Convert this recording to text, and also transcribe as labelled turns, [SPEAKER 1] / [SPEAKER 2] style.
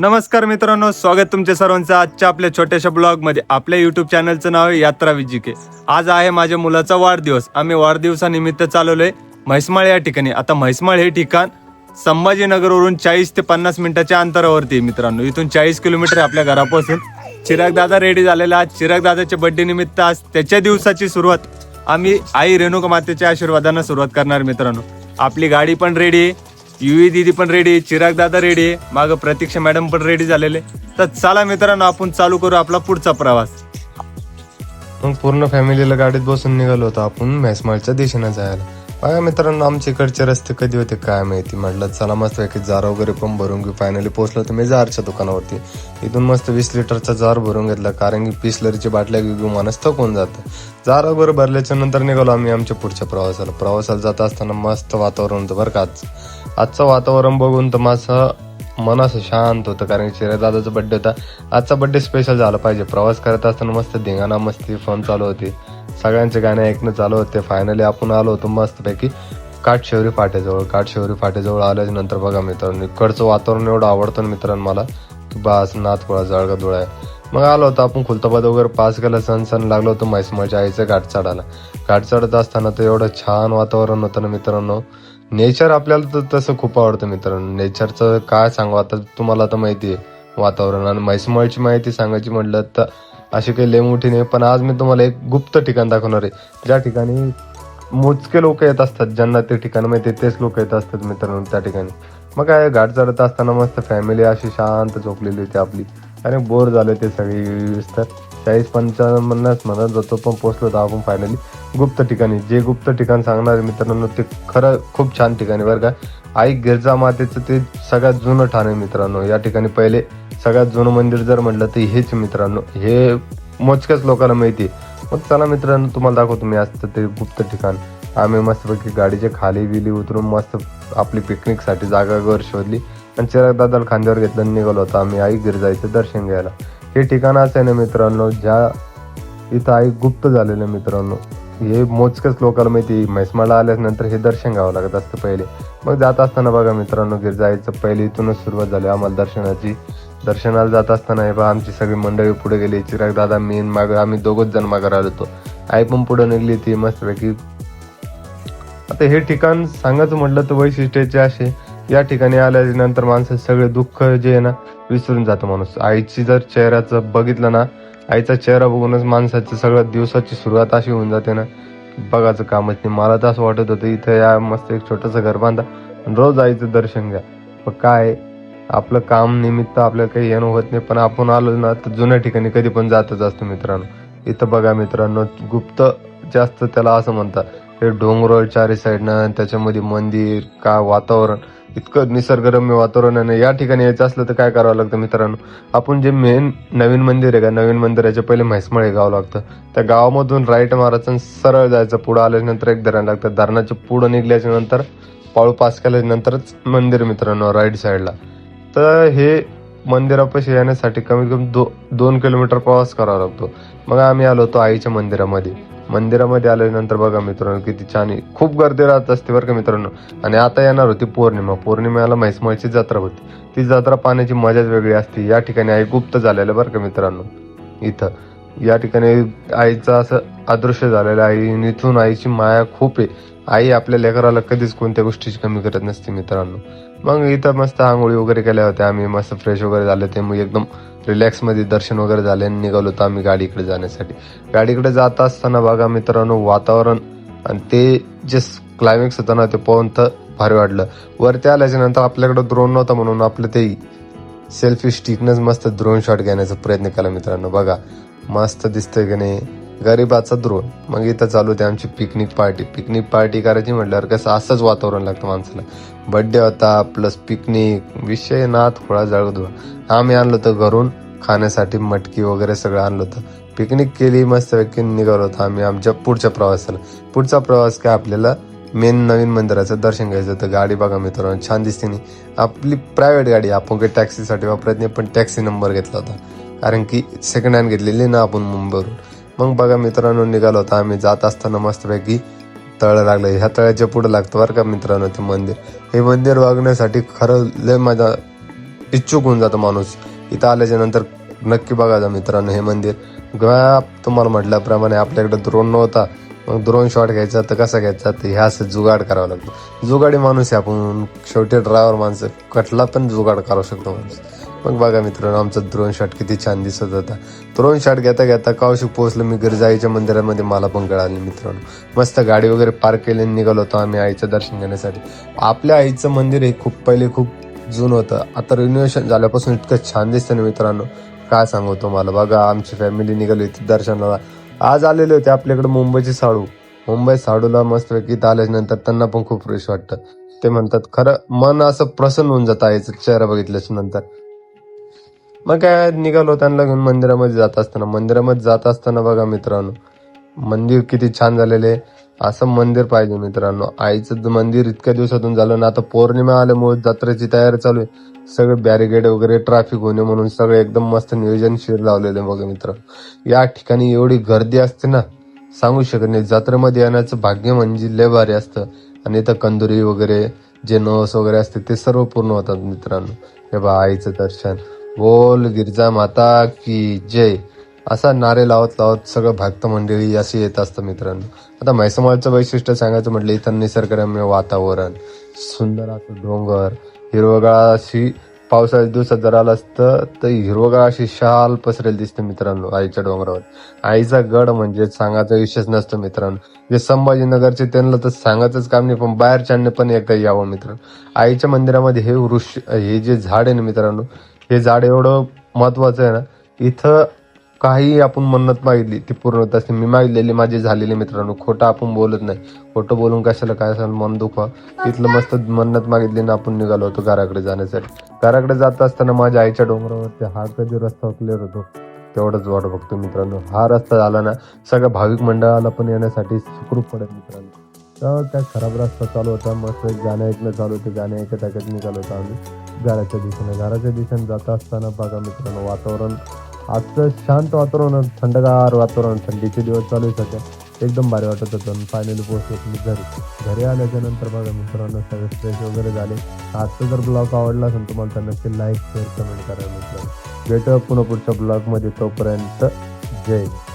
[SPEAKER 1] नमस्कार मित्रांनो स्वागत तुमच्या सर्वांचं आजच्या आपल्या छोट्याशा ब्लॉगमध्ये आपल्या युट्यूब चॅनलचं नाव आहे यात्रा विजिके. आज आहे माझ्या मुलाचा वाढदिवस. आम्ही वाढदिवसानिमित्त चालवलोय म्हैसमाळ या ठिकाणी. आता म्हैसमाळ हे ठिकाण संभाजीनगरवरून चाळीस ते पन्नास मिनिटाच्या अंतरावरती मित्रांनो. इथून चाळीस किलोमीटर आपल्या घरापासून. चिराग दादा रेडी झालेला आज चिराग बड्डे बर्थडे निमित्त आज त्याच्या दिवसाची सुरुवात आम्ही आई रेणुका मातेच्या आशीर्वादानं सुरुवात करणार मित्रांनो. आपली गाडी पण रेडी आहे. युवी दिदी पण रेडी आहे चिराग दादा रेडी आहे मागं प्रतीक्षा मॅडम पण रेडी झालेले. तर चला मित्रांनो आपण चालू करू आपला पुढचा प्रवास.
[SPEAKER 2] मग पूर्ण फॅमिलीला गाडीत बसून निघालो होतो आपण म्हैसमाळच्या दिशेनं जायला. बघा मित्रांनो आमच्या इकडचे रस्ते कधी होते काय माहिती? म्हटलं चला मस्त की जार वगैरे पण भरून घेऊ. फायनली पोहोचलो तर मी जारच्या दुकानावरती. इथून मस्त वीस लिटरचा जार भरून घेतला कारण की पिसलरीची बाटल्या घेऊ घेऊ माणूस थकून जातं. जार वगैरे भरल्याच्या नंतर निघालो आम्ही आमच्या पुढच्या प्रवासाला. प्रवासाला जात असताना मस्त वातावरण होतं बरं का आजचं वातावरण बघून तर माझं मन असं शांत होतं कारण की दादाचा बड्डे होता. आजचा बड्डे स्पेशल झाला पाहिजे. प्रवास करत असताना मस्त धिंगाणा मस्ती फोन चालू होती. सगळ्यांचे गाणे ऐकणं चालू होते. फायनली आपण आलो होतो मस्तपैकी काठशेवरी फाट्याजवळ. काठशेवरी फाट्याजवळ आल्याच्यानंतर बघा मित्रांनो इकडचं वातावरण एवढं आवडतं मित्रांनो मला की बास नाथपुळा जळगा धुळा आहे. मग आलो होतो आपण खुलताबाद वगैरे पास केला सण सण लागलो होतो म्हैसमळच्या आईचं घाट चढायला. घाट चढत असताना तर एवढं छान वातावरण होतं ना मित्रांनो. नेचर आपल्याला तर तसं खूप आवडतं मित्रांनो. नेचरचं काय सांगू आता तुम्हाला तर माहिती आहे वातावरण. आणि म्हैसमाळची माहिती सांगायची म्हटलं तर अशी काही लेमोठी नाही पण आज मी तुम्हाला एक गुप्त ठिकाण दाखवणार आहे. ज्या ठिकाणी मोजके लोक येत असतात ज्यांना ते ठिकाण माहिती आहे, तेच लोक येत असतात मित्रांनो त्या ठिकाणी. मग काय घाट चढत असताना मस्त फॅमिली अशी शांत झोपलेली होती आपली. अरे बोर झाले ते सगळे विस्तार चाळीस पंचावन्नच म्हणत जातो पण पोचलो तर आपण फायनली गुप्त ठिकाणी. जे गुप्त ठिकाण सांगणार मित्रांनो ते खरं खूप छान ठिकाणी बरं का. आई गिरजा मातेचं ते सगळ्यात जुनं ठाण आहे मित्रांनो. या ठिकाणी पहिले सगळ्यात जुनं मंदिर जर म्हटलं तर हेच मित्रांनो. हे मोजक्याच लोकांना माहिती आहे. मग चला मित्रांनो तुम्हाला दाखवतो मी असतं ते गुप्त ठिकाण. आम्ही मस्तपैकी गाडीच्या खाली बिली उतरून मस्त आपली पिकनिकसाठी जागा घर शोधली. आणि चिरागदादाला खांद्यावर घेतलं निघालो होतो आम्ही आई गिरजाईचं दर्शन घ्यायला. हे ठिकाण असं आहे ना मित्रांनो ज्या इथं आई गुप्त झालेलं आहे मित्रांनो. हे मोजकेच लोकांना माहिती म्हैसमाळला आल्यानंतर हे दर्शन घ्यावं लागत असतं पहिले. मग जात असताना बघा मित्रांनो गिरजाईचं पहिले इथूनच सुरुवात झाली आम्हाला दर्शनाची. दर्शनाला जात असताना हे बघा आमची सगळी मंडळी पुढे गेली. चिराग दादा मी मागं आम्ही दोघंच जण मागे राहिलो होतो. आई पण पुढे निघली ती मस्तपैकी. आता हे ठिकाण सांगायचं म्हटलं तर वैशिष्ट्याचे असे. या ठिकाणी आल्यानंतर माणसं सगळे दुःख जे आहे ना विसरून जातं माणूस. आईची जर चेहऱ्याचं बघितलं ना आईचा चेहरा बघूनच माणसाची सगळ्या दिवसाची सुरुवात अशी होऊन जाते ना. बघायचं कामच नाही. मला तर असं वाटत होतं इथं या मस्त एक छोटंसं घर बांधा रोज आईचं दर्शन घ्या. पण काय? आपलं काम निमित्त आपल्याला काही येणं होत नाही. पण आपण आलो ना तर जुन्या ठिकाणी कधी पण जातच असतो मित्रांनो. इथं बघा मित्रांनो गुप्त जास्त त्याला असं म्हणतात. हे डोंगर चारी साईडनं त्याच्यामध्ये मंदिर का वातावरण. इतकं निसर्गरम्य वातावरण आहे या ठिकाणी यायचं असलं तर काय करावं लागतं मित्रांनो? आपण जे मेन नवीन मंदिर आहे का? नवीन मंदिराच्या पहिले म्हैसमळ हे गाव लागतं. त्या गावामधून राईट मारायचं सरळ जायचं. पुढं आल्यानंतर एक धरण लागतं. धरणाच्या पुढं निघल्याच्या नंतर पाळू पास केल्यानंतरच मंदिर मित्रांनो राईट साईडला. तर हे मंदिरापाशी येण्यासाठी कमीत कमी दो दोन किलोमीटर प्रवास करावा लागतो. मग आम्ही आलो होतो आईच्या मंदिरामध्ये. मंदिरामध्ये आल्यानंतर बघा मित्रांनो किती छान आहे. खूप गर्दी राहत असते बरं का मित्रांनो. आणि आता येणार होती पौर्णिमा. पौर्णिमेला म्हैसमळची जत्रा होती. ती जत्रा पाहण्याची मजाच वेगळी असते. या ठिकाणी आई गुप्त झालेलं बरं का मित्रांनो. इथं. या ठिकाणी आईचं असं अदृश्य झालेलं आहे. आणि इथून आईची माया खूप आहे. आई आपल्या लेकराला कधीच कोणत्या गोष्टीची कमी करत नसते मित्रांनो. मग इथं मस्त आंघोळी वगैरे केल्या होत्या. आम्ही मस्त फ्रेश वगैरे झाले ते मग एकदम रिलॅक्समध्ये दर्शन वगैरे झाले आणि निघालो होतो आम्ही गाडीकडे जाण्यासाठी. गाडीकडे जात असताना बघा मित्रांनो वातावरण आणि ते जे क्लायमॅक्स होतं ना ते पाहून तर भारी वाटलं. वरती आल्याच्यानंतर आपल्याकडे ड्रोन नव्हता म्हणून आपलं ते सेल्फी स्टिकनंच मस्त द्रोण शॉट घेण्याचा प्रयत्न केला मित्रांनो. बघा मस्त दिसतंय की नाही. गरीबाचा द्रोण मग इथं चालू होते आमची पिकनिक पार्टी पिकनिक पार्टी करायची म्हटल्यावर कसं असंच वातावरण लागतं माणसाला. बड्डे होता प्लस पिकनिक विषय नाथ खोळा होता आम्ही आणलं होतं घरून खाण्यासाठी मटकी वगैरे सगळं आणलं होतं. पिकनिक केली मस्त व्यक्ती निघालो होतो आम्ही आमच्या पुढच्या प्रवासाला. पुढचा प्रवास काय आपल्याला मेन नवीन मंदिराचं दर्शन घ्यायचं होतं. गाडी बघा मित्रांनो छान दिसते नाही. आपली प्रायव्हेट गाडी आपण काही टॅक्सीसाठी वापरत नाही पण टॅक्सी नंबर घेतला होता. कारण की सेकंड हँड घेतलेली ना आपण मुंबईवरून. मग बघा मित्रांनो निघालो होतो आम्ही. जात असताना मस्तपैकी तळ लागलं. ह्या तळ्याच्या पुढे लागतं बरं का मित्रांनो ते मंदिर. हे मंदिर वागण्यासाठी खरं लय माझा इच्छुक होऊन जातो माणूस. इथं आल्याच्यानंतर नक्की बघा मित्रांनो हे मंदिर. तुम्हाला म्हटल्याप्रमाणे आपल्याकडे द्रोण नव्हता. मग द्रोण शॉट घ्यायचा तर कसा घ्यायचा? तर ह्या असं जुगाड करावं लागतो. जुगाडी माणूस आहे आपण. शेवटी ड्रायव्हर माणसं. कटला पण जुगाड करू शकतो माणूस. मग बघा मित्रांनो आमचा द्रोण शॉट किती छान दिसत होता. द्रोण शॉट घेता घेता कावशी पोहोचलो मी घरी मंदिरामध्ये मला पण कळाली मित्रांनो. मस्त गाडी वगैरे पार्क केली आणि निघालो होतो आम्ही आईचं दर्शन घेण्यासाठी. आपल्या आईचं मंदिर हे खूप पहिले खूप जुनं होतं. आता रिनोव्हेशन झाल्यापासून इतकं छान दिसतं ना मित्रांनो. काय सांगू तुम्हाला? बघा आमची फॅमिली निघाली होती दर्शनाला. आज आलेले होते आपल्याकडे मुंबईचे साडू. मुंबई साडूला मस्तपैकी इथं आल्याच्यानंतर त्यांना पण खूप फ्रेश वाटतं. ते म्हणतात खरं मन असं प्रसन्न होऊन जातं आईचा चेहरा बघितल्याच्या नंतर. मग काय निघालो त्यांना घेऊन मंदिरामध्ये जात असताना. मंदिरामध्ये जात असताना बघा मित्रांनो मंदिर किती छान झालेले असं मंदिर पाहिजे मित्रांनो. आईचं मंदिर इतक्या दिवसातून झालं ना आता पौर्णिमा आल्यामुळे जत्रेची तयारी चालू आहे. सगळे बॅरिगेड वगैरे ट्रॅफिक होणे म्हणून सगळे एकदम मस्त नियोजनशीर लावलेले बघा मित्र. या ठिकाणी एवढी गर्दी असते ना सांगू शकत नाही. जत्रेमध्ये येण्याचं भाग्य म्हणजे लय भारी असतं. आणि इथं कंदुरी वगैरे जे नवस वगैरे असते ते सर्व पूर्ण होतात मित्रांनो. हे बा आईचं दर्शन. बोल गिरजा माता की जय. असा नारे लावत लावत सगळं भक्त मंडळी अशी येत असतं मित्रांनो. आता म्हैसमाळचं वैशिष्ट्य सांगायचं म्हटलं इथं निसर्गरम्य वातावरण. सुंदर असं डोंगर हिरवगाळ अशी पावसाळ्याच्या दिवसात जर आलं असतं तर हिरवगाळ अशी शाल पसरेल दिसते मित्रांनो आईच्या डोंगरावर. आईचा गड म्हणजे सांगायचा विशेष नसतो मित्रांनो. जे संभाजीनगरचे त्यांना तर सांगायचंच काम नाही पण बाहेरच्यांनी पण एकदा यावं मित्रांनो. आईच्या मंदिरामध्ये हे वृक्ष हे जे झाड आहे ना मित्रांनो हे झाड एवढं महत्वाचं आहे ना इथं काही आपण मन्नत मागितली ती पूर्ण होत असते. मी मागितलेली माझी झालेली मित्रांनो खोटं आपण बोलत नाही. खोटं बोलून कशाला काय असेल मन दुखवा. इथलं मस्त मन्नत मागितली ना आपण निघालो होतो घराकडे जाण्यासाठी. घराकडे जात असताना माझ्या आईच्या डोंगरावरती हा कधी रस्ता क्लिअर होतो? तेवढंच वाट बघतो मित्रांनो. हा रस्ता झाला ना सगळ्या भाविक मंडळाला पण येण्यासाठी सुखरूप पडेल मित्रांनो. तर त्या खराब रस्ता चालू होता मस्त एक गाणं ऐकणं चालू होतं गाणं ऐकत ऐकत निघालो होतो आम्ही. घराच्या दिशेने घराच्या दिशेने जात असताना बघा मित्रांनो वातावरण आजचं शांत वातावरण थंडगार वातावरण थंडीचे दिवस चालू आहे सध्या. एकदम भारी वाटत होतं फायनली पोहोचलो मी घरी. घरी आल्याच्यानंतर बघा मित्रांनो सगळे फ्रेश वगैरे झाले. आजचा जर ब्लॉग आवडला असेल तुम्हाला तर नक्की लाईक शेअर कमेंट करा मित्रांनो भेटू पुन्हा पुढच्या ब्लॉगमध्ये तोपर्यंत. जय हिंद.